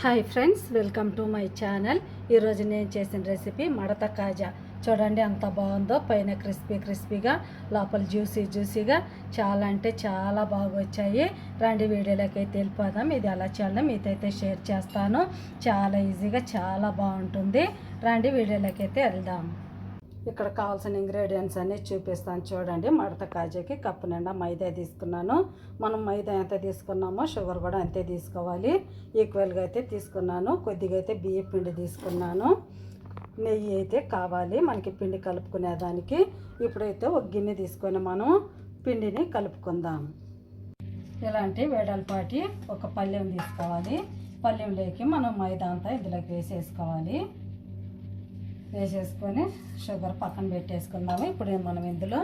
Hi friends welcome to my channel. ఈరోజు నేను చేసిన రెసిపీ మడత కాజా. చూడండి ఎంత బాగుందో పైన క్రిస్పీ క్రిస్పీగా లోపల జ్యూసీ జ్యూసీగా చాలా అంటే చాలా బాగా వచ్చాయి రండి వీడియోలోకి అయితే వెళ్ళిపోదాం. ఇది ఎలా చేయాలో మీతో అయితే షేర్ చేస్తాను. చాలా ఈజీగా చాలా బాగుంటుంది. రండి వీడియోలోకి అయితే వెళ్దాం. ఇక్కడ కావాల్సిన ఇంగ్రీడియంట్స్ అన్నీ చూపిస్తాను చూడండి. మడత కాజాకి కప్పు నిండా మైదా తీసుకున్నాను. మనం మైదా ఎంత తీసుకున్నామో షుగర్ కూడా అంతే తీసుకోవాలి. ఈక్వల్గా అయితే తీసుకున్నాను. కొద్దిగా అయితే బియ్య పిండి తీసుకున్నాను. నెయ్యి అయితే కావాలి మనకి పిండి కలుపుకునేదానికి ఇప్పుడైతే ఒక గిన్నె తీసుకొని మనం పిండిని కలుపుకుందాం. ఇలాంటి వేడలపాటి ఒక పళ్ళెం తీసుకోవాలి. పళ్ళెంలోకి మనం మైదా అంతా ఇందులోకి వేసేసుకోవాలి. వేసేసుకొని షుగర్ పక్కన పెట్టేసుకుందాము. ఇప్పుడు మనం ఇందులో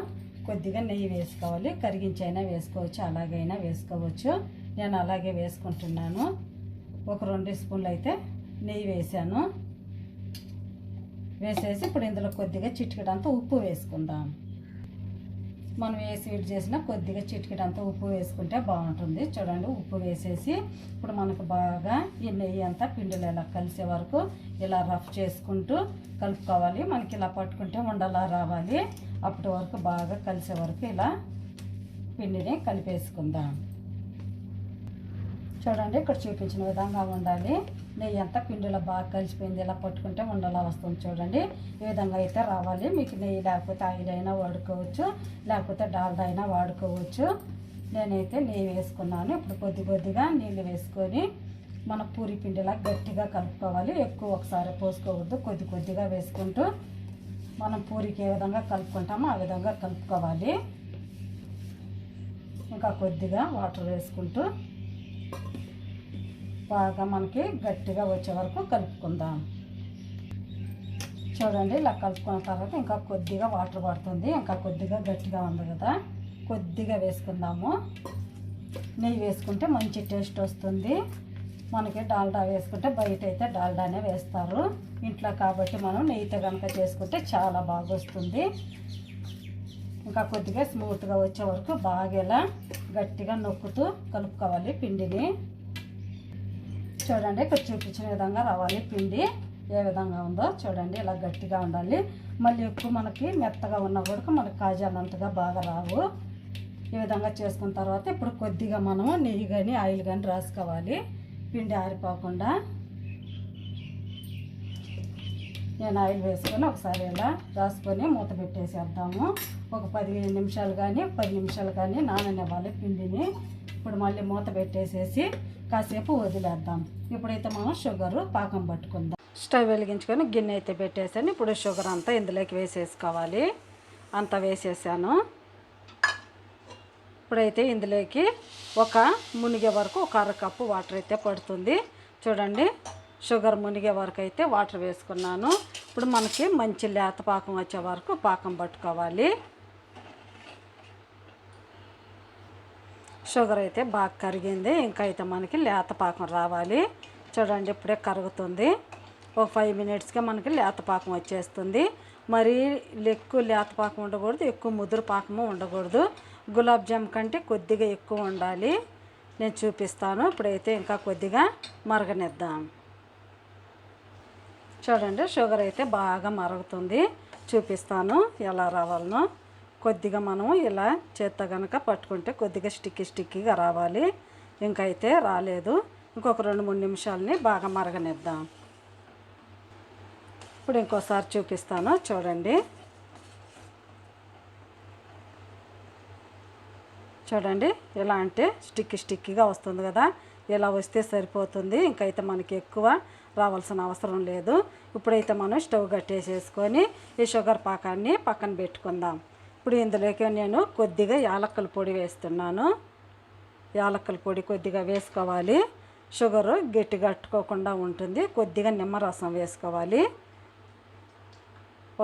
కొద్దిగా నెయ్యి వేసుకోవాలి. కరిగించైనా వేసుకోవచ్చు అలాగైనా వేసుకోవచ్చు. నేను అలాగే వేసుకుంటున్నాను. ఒక రెండు స్పూన్లు అయితే నెయ్యి వేసాను. వేసేసి ఇప్పుడు ఇందులో కొద్దిగా చిట్కడంతా ఉప్పు వేసుకుందాం. మనం ఏ స్వీట్ చేసినా కొద్దిగా చిటికెడంతా ఉప్పు వేసుకుంటే బాగుంటుంది. చూడండి ఉప్పు వేసేసి ఇప్పుడు మనకు బాగా ఈ నెయ్యి అంతా పిండిలో ఇలా కలిసే వరకు ఇలా రఫ్ చేసుకుంటూ కలుపుకోవాలి. మనకి ఇలా పట్టుకుంటే ఉండలా రావాలి. అప్పటి వరకు బాగా కలిసే వరకు ఇలా పిండిని కలిపేసుకుందాం. చూడండి ఇక్కడ చూపించిన విధంగా ఉండాలి. నెయ్యి అంతా పిండిలో బాగా కలిసిపోయింది. ఇలా పట్టుకుంటే ఉండలా వస్తుంది చూడండి. ఈ విధంగా అయితే రావాలి మీకు నెయ్యి లేకపోతే ఆయిల్ అయినా వాడుకోవచ్చు లేకపోతే డాల్డా అయినా వాడుకోవచ్చు. నేనైతే నెయ్యి వేసుకున్నాను. ఇప్పుడు కొద్ది కొద్దిగా నీళ్ళు వేసుకొని మన పూరి పిండిలా గట్టిగా కలుపుకోవాలి. ఎక్కువ ఒకసారి పోసుకోవద్దు. కొద్ది కొద్దిగా వేసుకుంటూ మనం పూరికి ఏ విధంగా కలుపుకుంటామో ఆ విధంగా కలుపుకోవాలి. ఇంకా కొద్దిగా వాటర్ వేసుకుంటూ బాగా మనకి గట్టిగా వచ్చే వరకు కలుపుకుందాం. చూడండి ఇలా కలుపుకున్న తర్వాత ఇంకా కొద్దిగా వాటర్ పడుతుంది. ఇంకా కొద్దిగా గట్టిగా ఉంది కదా. కొద్దిగా వేసుకుందాము. నెయ్యి వేసుకుంటే మంచి టేస్ట్ వస్తుంది. మనకి డాల్డా వేసుకుంటే బయట అయితే డాల్డానే వేస్తారు. ఇంట్లో కాబట్టి మనం నెయ్యితో కనుక చేసుకుంటే చాలా బాగా వస్తుంది. ఇంకా కొద్దిగా స్మూత్గా వచ్చే వరకు బాగా ఇలా గట్టిగా నొక్కుతూ కలుపుకోవాలి పిండిని. చూడండి ఇక్కడ చూపించిన విధంగా రావాలి పిండి ఏ విధంగా ఉందో చూడండి ఇలా గట్టిగా ఉండాలి. మళ్ళీ ఎక్కువ మనకి మెత్తగా ఉన్న కూడా మనకి కాజాలంతగా బాగా రావు. ఈ విధంగా చేసుకున్న తర్వాత ఇప్పుడు కొద్దిగా మనము నెయ్యి కానీ ఆయిల్ కానీ రాసుకోవాలి. పిండి ఆరిపోకుండా. నేను ఆయిల్ వేసుకొని ఒకసారి ఇలా రాసుకొని మూత పెట్టేసేద్దాము. ఒక పదిహేను నిమిషాలు కానీ పది నిమిషాలు కానీ నాననివ్వాలి పిండిని. ఇప్పుడు మళ్ళీ మూత పెట్టేసేసి కాసేపు వదిలేద్దాం. ఇప్పుడైతే మనం షుగరు పాకం పట్టుకుందాం. స్టవ్ వెలిగించుకొని గిన్నె అయితే పెట్టేసాను ఇప్పుడు షుగర్ అంతా ఇందులోకి వేసేసుకోవాలి. అంతా వేసేసాను. ఇప్పుడైతే ఇందులోకి ఒక మునిగే వరకు ఒక అర కప్పు వాటర్ అయితే పడుతుంది. చూడండి షుగర్ మునిగే వరకు అయితే వాటర్ వేసుకున్నాను. ఇప్పుడు మనకి మంచి లేత పాకం వచ్చే వరకు పాకం పట్టుకోవాలి. షుగర్ అయితే బాగా కరిగింది. ఇంకా అయితే మనకి లేత పాకం రావాలి. చూడండి ఇప్పుడే కరుగుతుంది. ఒక ఫైవ్ మినిట్స్కే మనకి లేత పాకం వచ్చేస్తుంది. మరీ ఎక్కువ లేత పాకం ఉండకూడదు ఎక్కువ ముదురు పాకము ఉండకూడదు. గులాబ్ జామ్ కంటే కొద్దిగా ఎక్కువ ఉండాలి. నేను చూపిస్తాను. ఇప్పుడైతే ఇంకా కొద్దిగా మరగనిద్దాం. చూడండి షుగర్ అయితే బాగా మరుగుతుంది. చూపిస్తాను ఎలా రావాలనో. కొద్దిగా మనం ఇలా చేత్త కనుక పట్టుకుంటే కొద్దిగా స్టిక్కీ స్టిక్కీగా రావాలి. ఇంకైతే రాలేదు. ఇంకొక రెండు మూడు నిమిషాలని బాగా మరగనిద్దాం. ఇప్పుడు ఇంకోసారి చూపిస్తాను. చూడండి. చూడండి. ఎలా అంటే స్టిక్కీ స్టిక్కీగా వస్తుంది కదా. ఇలా వస్తే సరిపోతుంది. ఇంకైతే మనకి ఎక్కువ రావాల్సిన అవసరం లేదు. ఇప్పుడైతే మనం స్టవ్ కట్టేసేసుకొని ఈ షుగర్ పాకాన్ని పక్కన పెట్టుకుందాం. ఇప్పుడు ఇందులోకి నేను కొద్దిగా యాలక్కల పొడి వేస్తున్నాను. యాలక్కల పొడి కొద్దిగా వేసుకోవాలి. షుగరు గట్టిగా అట్టుకోకుండా ఉంటుంది. కొద్దిగా నిమ్మరసం వేసుకోవాలి.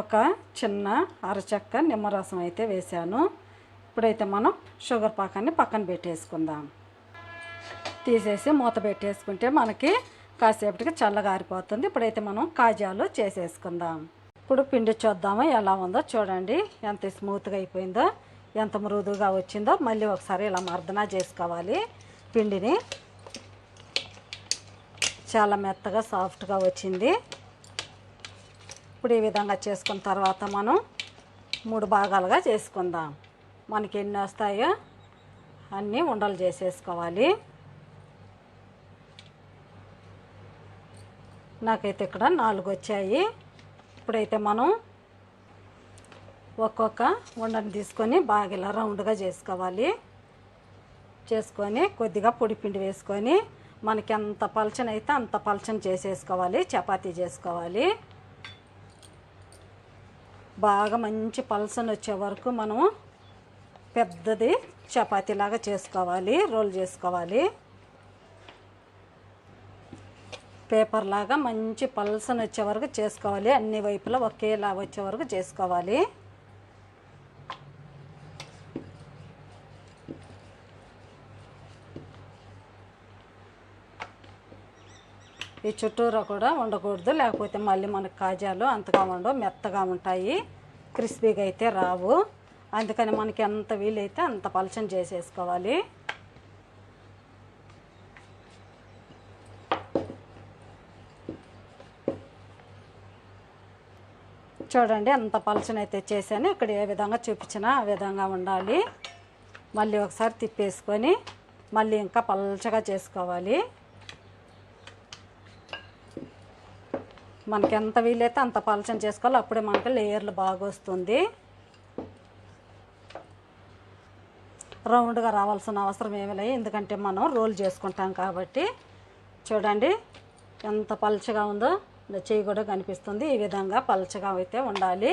ఒక చిన్న అరచక్క నిమ్మరసం అయితే వేసాను ఇప్పుడైతే మనం షుగర్ పాకాన్ని పక్కన పెట్టేసుకుందాం. తీసేసి మూత పెట్టేసుకుంటే మనకి కాసేపటికి చల్లగా ఆరిపోతుంది ఇప్పుడైతే మనం కాజాలు చేసేసుకుందాం. ఇప్పుడు పిండి చూద్దాము ఎలా ఉందో చూడండి. ఎంత స్మూత్గా అయిపోయిందో ఎంత మృదువుగా వచ్చిందో మళ్ళీ ఒకసారి ఇలా మర్దన చేసుకోవాలి పిండిని. చాలా మెత్తగా సాఫ్ట్గా వచ్చింది. ఇప్పుడు ఈ విధంగా చేసుకున్న తర్వాత మనం మూడు భాగాలుగా చేసుకుందాం. మనకి ఎన్ని వస్తాయో అన్నీ ఉండలు చేసేసుకోవాలి. నాకైతే ఇక్కడ నాలుగు వచ్చాయి. ఇప్పుడైతే మనం ఒక్కొక్క ఉండని తీసుకొని బాగా ఇలా రౌండ్గా చేసుకోవాలి. చేసుకొని కొద్దిగా పొడిపిండి వేసుకొని మనకి ఎంత పలచన అయితే అంత పలచన చేసేసుకోవాలి. చపాతీ చేసుకోవాలి. బాగా మంచి పలసన వచ్చే వరకు మనం పెద్దది చపాతీలాగా చేసుకోవాలి. రోల్ చేసుకోవాలి. పేపర్ లాగా మంచి పల్సన వచ్చే వరకు చేసుకోవాలి. అన్ని వైపులా ఒకేలా వచ్చే వరకు చేసుకోవాలి. ఈ చుట్టూరా కూడా ఉండకూడదు. లేకపోతే మళ్ళీ మనకు కాజాలు అంతగా ఉండవు మెత్తగా ఉంటాయి. క్రిస్పీగా అయితే రావు. అందుకని మనకి ఎంత వీలైతే అంత పలచం చేసేసుకోవాలి. చూడండి అంత పలచనైతే చేశాను. ఇక్కడ ఏ విధంగా చూపించినా ఆ విధంగా ఉండాలి. మళ్ళీ ఒకసారి తిప్పేసుకొని మళ్ళీ ఇంకా పలచగా చేసుకోవాలి. మనకి ఎంత వీలైతే అంత పలచన చేసుకోవాలి. అప్పుడే మనకి లేయర్లు బాగా వస్తుంది. రౌండ్గా రావాల్సిన అవసరం ఏమీ లేదు. ఎందుకంటే మనం రోల్ చేసుకుంటాం కాబట్టి. చూడండి ఎంత పలచగా ఉందో. చెయ్యి కూడా కనిపిస్తుంది. ఈ విధంగా పలచగా అయితే ఉండాలి.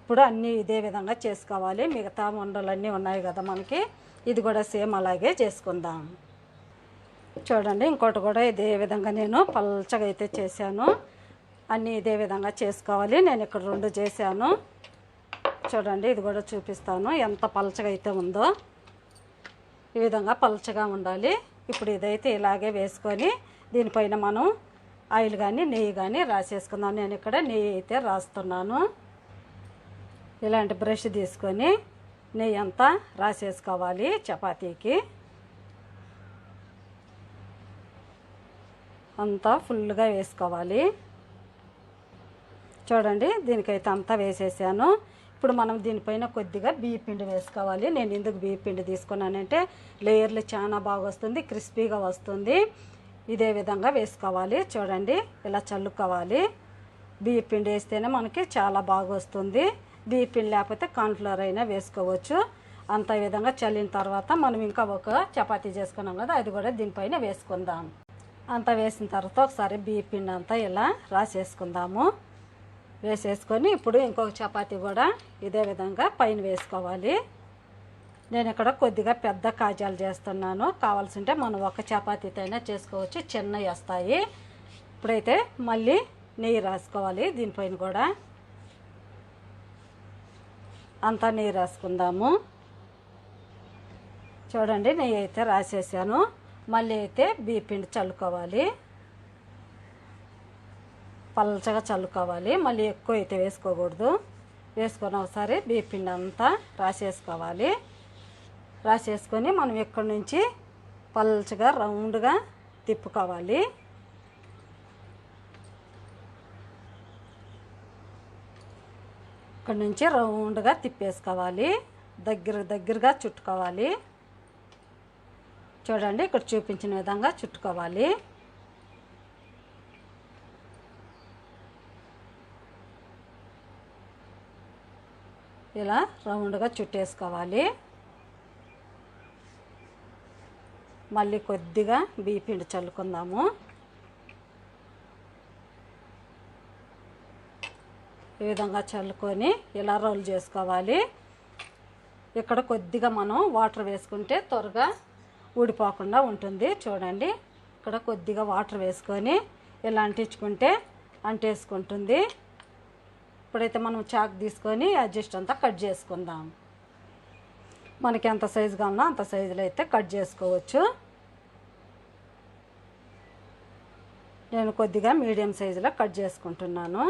ఇప్పుడు అన్నీ ఇదే విధంగా చేసుకోవాలి. మిగతా వండలన్నీ ఉన్నాయి కదా మనకి. ఇది కూడా సేమ్ అలాగే చేసుకుందాం. చూడండి ఇంకోటి కూడా ఇదే విధంగా నేను పల్చగా అయితే చేశాను. అన్నీ ఇదే విధంగా చేసుకోవాలి. నేను ఇక్కడ రెండు చేశాను. చూడండి ఇది కూడా చూపిస్తాను. ఎంత పలచగా అయితే ఉందో ఈ విధంగా పలచగా ఉండాలి. ఇప్పుడు ఇదైతే ఇలాగే వేసుకొని దీనిపైన మనం ఆయిల్ కానీ నెయ్యి కానీ రాసేసుకుందాం. నేను ఇక్కడ నెయ్యి అయితే రాస్తున్నాను. ఇలాంటి బ్రష్ తీసుకొని నెయ్యి అంతా రాసేసుకోవాలి చపాతీకి. అంతా ఫుల్గా వేసుకోవాలి. చూడండి దీనికైతే అంతా వేసేసాను. ఇప్పుడు మనం దీనిపైన కొద్దిగా బియ్య పిండి వేసుకోవాలి. నేను ఎందుకు బియ్య పిండి తీసుకున్నానంటే లేయర్లు చాలా బాగా వస్తుంది క్రిస్పీగా వస్తుంది. ఇదే విధంగా వేసుకోవాలి. చూడండి ఇలా చల్లుకోవాలి. బియ్య పిండి వేస్తేనే మనకి చాలా బాగా వస్తుంది. బియ్య పిండి లేకపోతే కార్న్ఫ్లవర్ అయినా వేసుకోవచ్చు. అంత విధంగా చల్లిన తర్వాత మనం ఇంకా ఒక చపాతీ చేసుకున్నాం కదా అది కూడా దీనిపైన వేసుకుందాం. అంతా వేసిన తర్వాత ఒకసారి బియ్య పిండి అంతా ఇలా రాసేసుకుందాము. వేసేసుకొని ఇప్పుడు ఇంకొక చపాతీ కూడా ఇదే విధంగా పైన వేసుకోవాలి. నేను ఇక్కడ కొద్దిగా పెద్ద కాజాలు చేస్తున్నాను. కావాల్సింటే మనం ఒక చపాతీతో అయినా చేసుకోవచ్చు. చిన్నవి వస్తాయి. ఇప్పుడైతే మళ్ళీ నెయ్యి రాసుకోవాలి. దీనిపైన కూడా అంతా నెయ్యి రాసుకుందాము. చూడండి నెయ్యి అయితే రాసేసాను. మళ్ళీ అయితే బియ్య పిండి చల్లుకోవాలి. పల్చగా చల్లుకోవాలి. మళ్ళీ ఎక్కువ అయితే వేసుకోకూడదు. వేసుకొని ఒకసారి బియ్య పిండి అంతా రాసేసుకోవాలి. రాసేసుకొని మనం ఇక్కడి నుంచి పల్చగా రౌండ్గా తిప్పుకోవాలి. ఇక్కడ నుంచి రౌండ్గా తిప్పేసుకోవాలి. దగ్గర దగ్గరగా చుట్టుకోవాలి. చూడండి ఇక్కడ చూపించిన విధంగా చుట్టుకోవాలి. ఇలా రౌండ్గా చుట్టేసుకోవాలి. మళ్ళీ కొద్దిగా బియ్య చల్లుకుందాము. ఈ విధంగా చల్లుకొని ఇలా రోల్ చేసుకోవాలి. ఇక్కడ కొద్దిగా మనం వాటర్ వేసుకుంటే త్వరగా ఊడిపోకుండా ఉంటుంది. చూడండి ఇక్కడ కొద్దిగా వాటర్ వేసుకొని ఇలా అంటించుకుంటే అంటేసుకుంటుంది. ఇప్పుడైతే మనం చాక్ తీసుకొని అడ్జస్ట్ అంతా కట్ చేసుకుందాం. మనకి ఎంత సైజు కావాలో అంత సైజులో అయితే కట్ చేసుకోవచ్చు. నేను కొద్దిగా మీడియం సైజులో కట్ చేసుకుంటున్నాను.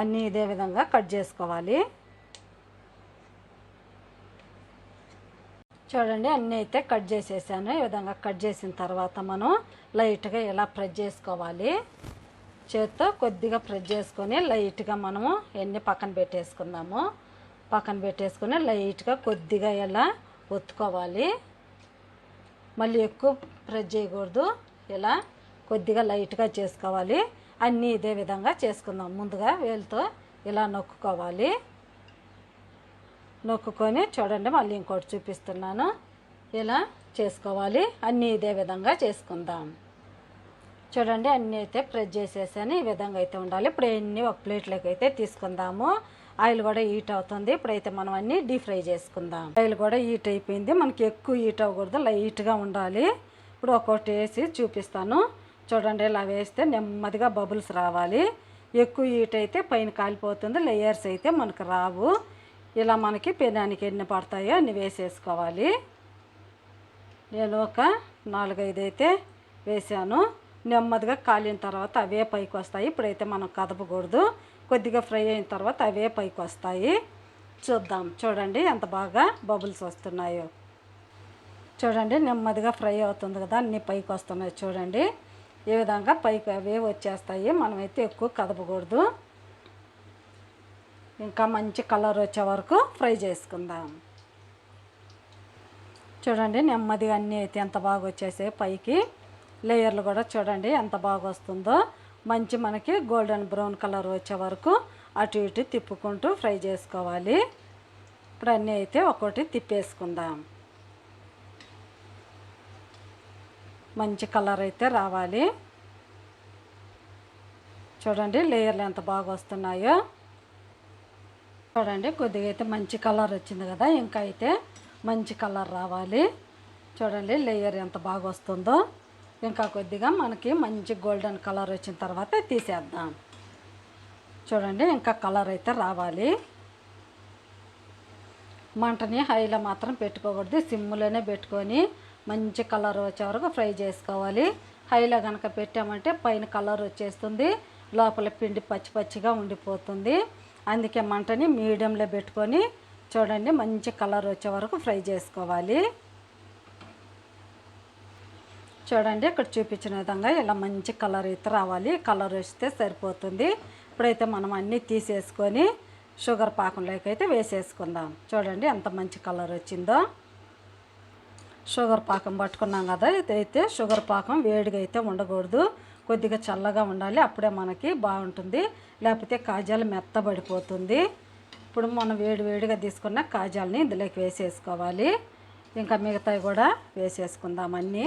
అన్నీ ఇదే విధంగా కట్ చేసుకోవాలి. చూడండి అన్నీ అయితే కట్ చేసేసాను. ఈ విధంగా కట్ చేసిన తర్వాత మనం లైట్గా ఇలా ప్రెస్ చేసుకోవాలి. చేత్తో కొద్దిగా ప్రెస్ చేసుకొని లైట్గా మనము ఎన్ని పక్కన పెట్టేసుకుందాము పక్కన పెట్టేసుకొని లైట్గా కొద్దిగా ఇలా ఒత్తుకోవాలి. మళ్ళీ ఎక్కువ ప్రెస్ చేయకూడదు. ఇలా కొద్దిగా లైట్గా చేసుకోవాలి. అన్నీ ఇదే విధంగా చేసుకుందాం. ముందుగా వేలుతో ఇలా నొక్కుకోవాలి. నొక్కుకొని చూడండి మళ్ళీ ఇంకోటి చూపిస్తున్నాను. ఇలా చేసుకోవాలి? అన్నీ ఇదే విధంగా చేసుకుందాం. చూడండి అన్నీ అయితే ప్రెస్ చేసేసాను. ఈ విధంగా అయితే ఉండాలి. ఇప్పుడు అన్నీ ఒక ప్లేట్లోకి అయితే తీసుకుందాము. ఆయిల్ కూడా హీట్ అవుతుంది. ఇప్పుడైతే మనం అన్ని డీప్ ఫ్రై చేసుకుందాం. ఆయిల్ కూడా హీట్ అయిపోయింది. మనకి ఎక్కువ హీట్ అవ్వకూడదు. లైట్గా ఉండాలి. ఇప్పుడు ఒక్కొక్కటి వేసి చూపిస్తాను. చూడండి ఇలా వేస్తే నెమ్మదిగా బబుల్స్ రావాలి. ఎక్కువ హీట్ అయితే పైన కాలిపోతుంది. లేయర్స్ అయితే మనకు రావు. ఇలా మనకి పెనానికి ఎన్ని పడతాయో అన్ని వేసేసుకోవాలి. నేను ఒక నాలుగైదు అయితే వేసాను. నెమ్మదిగా కాలిన తర్వాత అవే పైకి వస్తాయి. ఇప్పుడైతే మనం కదపకూడదు. కొద్దిగా ఫ్రై అయిన తర్వాత అవే పైకి వస్తాయి. చూద్దాం. చూడండి ఎంత బాగా బబుల్స్ వస్తున్నాయో. చూడండి నెమ్మదిగా ఫ్రై అవుతుంది కదా అన్ని పైకి వస్తున్నాయి చూడండి. ఈ విధంగా పైకి అవే వచ్చేస్తాయి మనమైతే ఎక్కువ కదపకూడదు. ఇంకా మంచి కలర్ వచ్చే వరకు ఫ్రై చేసుకుందాం. చూడండి నెమ్మదిగా అన్నీ అయితే ఎంత బాగా వచ్చేసాయి పైకి. లేయర్లు కూడా చూడండి ఎంత బాగా వస్తుందో. మంచి మనకి గోల్డెన్ బ్రౌన్ కలర్ వచ్చే వరకు అటు ఇటు తిప్పుకుంటూ ఫ్రై చేసుకోవాలి. ఇప్పుడు అన్నీ అయితే ఒక్కొక్కటి తిప్పేసుకుందాం. మంచి కలర్ అయితే రావాలి. చూడండి లేయర్లు ఎంత బాగా వస్తున్నాయో. చూడండి కొద్దిగా అయితే మంచి కలర్ వచ్చింది కదా ఇంకా అయితే మంచి కలర్ రావాలి. చూడండి లేయర్ ఎంత బాగా వస్తుందో. ఇంకా కొద్దిగా మనకి మంచి గోల్డెన్ కలర్ వచ్చిన తర్వాత తీసేద్దాం. చూడండి ఇంకా కలర్ అయితే రావాలి. మంటని హైలో మాత్రం పెట్టుకోకూడదు. సిమ్లోనే పెట్టుకొని మంచి కలర్ వచ్చే వరకు ఫ్రై చేసుకోవాలి. హైలో కనుక పెట్టామంటే పైన కలర్ వచ్చేస్తుంది. లోపల పిండి పచ్చి పచ్చిగా ఉండిపోతుంది. అందుకే మంటని మీడియంలో పెట్టుకొని చూడండి మంచి కలర్ వచ్చే వరకు ఫ్రై చేసుకోవాలి. చూడండి ఇక్కడ చూపించిన విధంగా ఇలా మంచి కలర్ అయితే రావాలి. కలర్ వస్తే సరిపోతుంది. ఇప్పుడైతే మనం అన్నీ తీసేసుకొని షుగర్ పాకంలోకి అయితే వేసేసుకుందాం. చూడండి ఎంత మంచి కలర్ వచ్చిందో. షుగర్ పాకం పట్టుకున్నాం కదా ఇదైతే షుగర్ పాకం వేడిగా అయితే ఉండకూడదు. కొద్దిగా చల్లగా ఉండాలి అప్పుడే మనకి బాగుంటుంది. లేకపోతే కాజాలు మెత్తబడిపోతుంది. ఇప్పుడు మనం వేడి వేడిగా తీసుకున్న కాజాలని ఇందులోకి వేసేసుకోవాలి. ఇంకా మిగతావి కూడా వేసేసుకుందాం అన్నీ.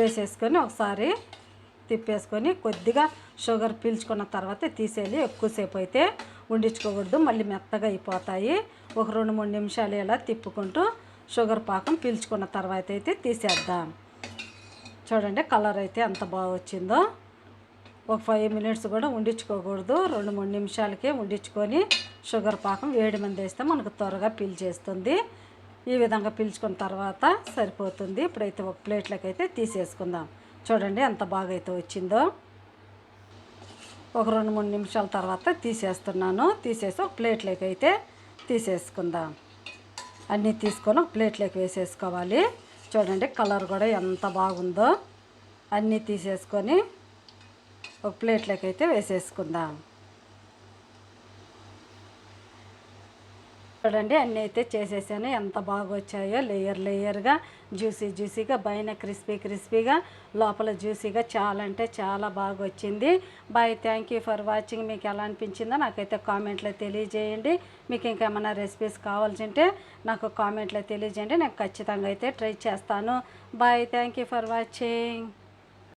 వేసేసుకొని ఒకసారి తిప్పేసుకొని కొద్దిగా షుగర్ పీల్చుకున్న తర్వాత తీసేయాలి. ఎక్కువసేపు అయితే ఉండించుకోకూడదు మళ్ళీ మెత్తగా అయిపోతాయి. ఒక రెండు మూడు నిమిషాలు ఇలా తిప్పుకుంటూ షుగర్ పాకం పీల్చుకున్న తర్వాత అయితే తీసేద్దాం. చూడండి కలర్ అయితే ఎంత బాగా వచ్చిందో. ఒక ఫైవ్ మినిట్స్ కూడా ఉండించుకోకూడదు రెండు మూడు నిమిషాలకే ఉండించుకొని షుగర్ పాకం వేడి మంది వేస్తే మనకు త్వరగా పీల్చేస్తుంది ఈ విధంగా పీల్చుకున్న తర్వాత సరిపోతుంది. ఇప్పుడైతే ఒక ప్లేట్లోకి అయితే తీసేసుకుందాం. చూడండి ఎంత బాగా అయితే వచ్చిందో. ఒక రెండు మూడు నిమిషాల తర్వాత తీసేస్తున్నాను. తీసేసి ఒక ప్లేట్లోకి అయితే తీసేసుకుందాం. అన్నీ తీసుకొని ఒక ప్లేట్లోకి వేసేసుకోవాలి. చూడండి కలర్ కూడా ఎంత బాగుందో. అన్నీ తీసేసుకొని ఒక ప్లేట్లోకి అయితే వేసేసుకుందాం. చూడండి అన్నీ అయితే చేసేసాను. ఎంత బాగా వచ్చాయో లేయర్ లేయర్గా జ్యూసీ జ్యూసీగా పైన క్రిస్పీ క్రిస్పీగా లోపల జ్యూసీగా చాలా అంటే చాలా బాగా వచ్చింది bye thank you for watching. మీకు ఎలా అనిపించిందో నాకైతే కామెంట్లో తెలియజేయండి. మీకు ఇంకేమైనా రెసిపీస్ కావాల్సి ఉంటే నాకు కామెంట్లో తెలియజేయండి. నేను ఖచ్చితంగా అయితే ట్రై చేస్తాను. Bye thank you for watching.